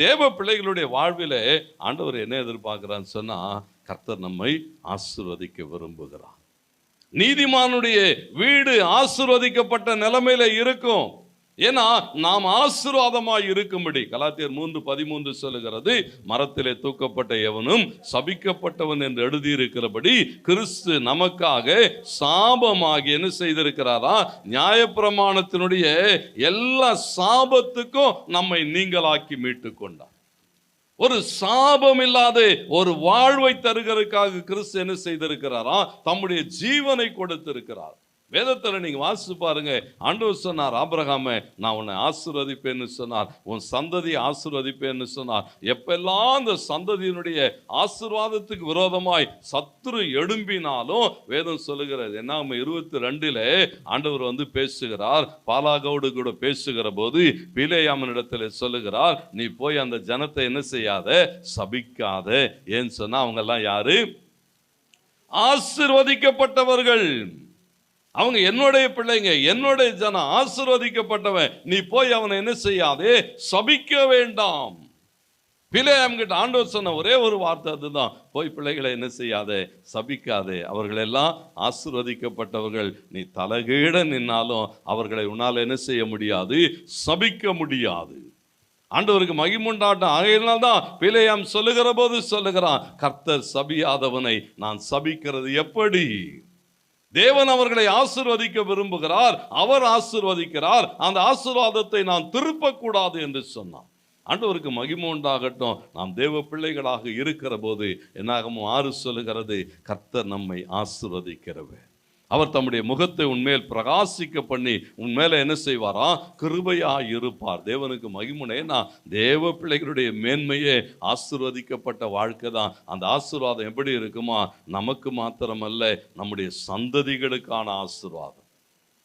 தேவ பிள்ளைகளுடைய வாழ்வில் ஆண்டவர் என்ன எதிர்பார்க்கிறான்னு சொன்னா கர்த்தர் நம்மை ஆசிர்வதிக்க விரும்புகிறார். நீதிமானுடைய வீடு ஆசிர்வதிக்கப்பட்ட நிலைமையில இருக்கும். ஏன்னா நாம் ஆசீர்வாதமாய் இருக்கும்படி கலாத்தியர் மூன்று பதிமூன்று சொல்லுகிறது மரத்திலே தூக்கப்பட்ட எவனும் சபிக்கப்பட்டவன் என்று எழுதியிருக்கிறபடி கிறிஸ்து நமக்காக சாபமாகி என்ன செய்திருக்கிறாரா? நியாயப்பிரமாணத்தினுடைய எல்லா சாபத்துக்கும் நம்மை நீங்களாக்கி மீட்டு கொண்டார். ஒரு சாபம் இல்லாத ஒரு வாழ்வை தருகிறதுக்காக கிறிஸ்து என்ன செய்திருக்கிறாரா? தம்முடைய ஜீவனை கொடுத்திருக்கிறார். வேதத்தில் நீங்கள் வாசிச்சு பாருங்க. ஆண்டவர் சொன்னார் ஆபிரகாமே நான் உன்னை ஆசீர்வதிப்பேன்னு சொன்னார். உன் சந்ததியை ஆசீர்வதிப்பேன்னு சொன்னார். எப்பெல்லாம் அந்த சந்ததியினுடைய ஆசிர்வாதத்துக்கு விரோதமாய் சத்துரு எழும்பினாலும் வேதம் சொல்லுகிறது. என்ன இருபத்தி ரெண்டில் ஆண்டவர் வந்து பேசுகிறார். பாலாகோடு கூட பேசுகிற போது பிலேயாமனிடத்தில் சொல்லுகிறார் நீ போய் அந்த ஜனத்தை என்ன செய்யாத? சபிக்காத. ஏன்னு சொன்னால் அவங்கெல்லாம் யாரு? ஆசிர்வதிக்கப்பட்டவர்கள். அவங்க என்னுடைய பிள்ளைங்க என்னுடைய ஜனம் ஆசிர்வதிக்கப்பட்டவன். நீ போய் அவனை என்ன செய்யாதே சபிக்க வேண்டாம். பிள்ளையாம் கிட்ட ஆண்டவர் சொன்ன ஒரே ஒரு வார்த்தை அதுதான். போய் பிள்ளைகளை என்ன செய்யாதே சபிக்காதே. அவர்கள் எல்லாம் ஆசிர்வதிக்கப்பட்டவர்கள். நீ தலகீட நின்னாலும் அவர்களை உன்னால் என்ன செய்ய முடியாது சபிக்க முடியாது. ஆண்டவருக்கு மகிமுண்டாட்டம். ஆகையினால்தான் தான் சொல்லுகிற போது சொல்லுகிறான் கர்த்தர் சபியாதவனை நான் சபிக்கிறது எப்படி? தேவன் அவர்களை ஆசிர்வதிக்க விரும்புகிறார். அவர் ஆசிர்வதிக்கிறார். அந்த ஆசிர்வாதத்தை நான் திருப்பக்கூடாது என்று சொன்னான். ஆண்டவருக்கு மகிமை உண்டாகட்டும். நாம் தேவ பிள்ளைகளாக இருக்கிற போது என்னாகமோ ஆறு சொல்லுகிறது கர்த்தர் நம்மை ஆசிர்வதிக்கிறவர். அவர் தம்முடைய முகத்தை உன்மேல் பிரகாசிக்க பண்ணி உன்மேல என்ன செய்வாரா? கிருபையா இருப்பார். தேவனுக்கு மகிமுனே. நான் தேவ பிள்ளைகளுடைய மேன்மையே ஆசிர்வதிக்கப்பட்ட வாழ்க்கை தான். அந்த ஆசீர்வாதம் எப்படி இருக்குமா? நமக்கு மாத்திரமல்ல நம்முடைய சந்ததிகளுக்கான ஆசீர்வாதம்.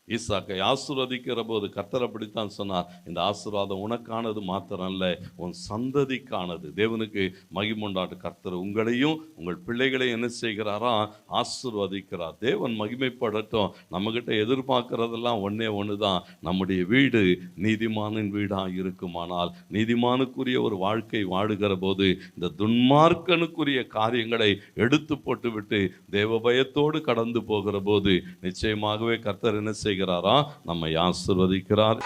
ஈசாக்கை ஆசீர்வதிக்கிற போது கர்த்தர் அப்படித்தான் சொன்னார் இந்த ஆசீர்வாதம் உனக்கானது மாத்திரம் அல்ல உன் சந்ததிக்கானது. தேவனுக்கு மகிமுண்டாட்டு கர்த்தர் உங்களையும் உங்கள் பிள்ளைகளையும் என்ன செய்கிறாரா? ஆசீர்வதிக்கிறார். தேவன் மகிமைப்படட்டும். நம்மகிட்ட எதிர்பார்க்கறதெல்லாம் ஒன்றே ஒன்று தான் நம்முடைய வீடு நீதிமானின் வீடாக இருக்குமானால் நீதிமானுக்குரிய ஒரு வாழ்க்கை வாழுகிற போது இந்த துன்மார்க்கனுக்குரிய காரியங்களை எடுத்து போட்டுவிட்டு தேவ பயத்தோடு கடந்து போகிற போது நிச்சயமாகவே கர்த்தர் என்ன செய்கிறாரா? நம்மை ஆசிர்வதிக்கிறார்.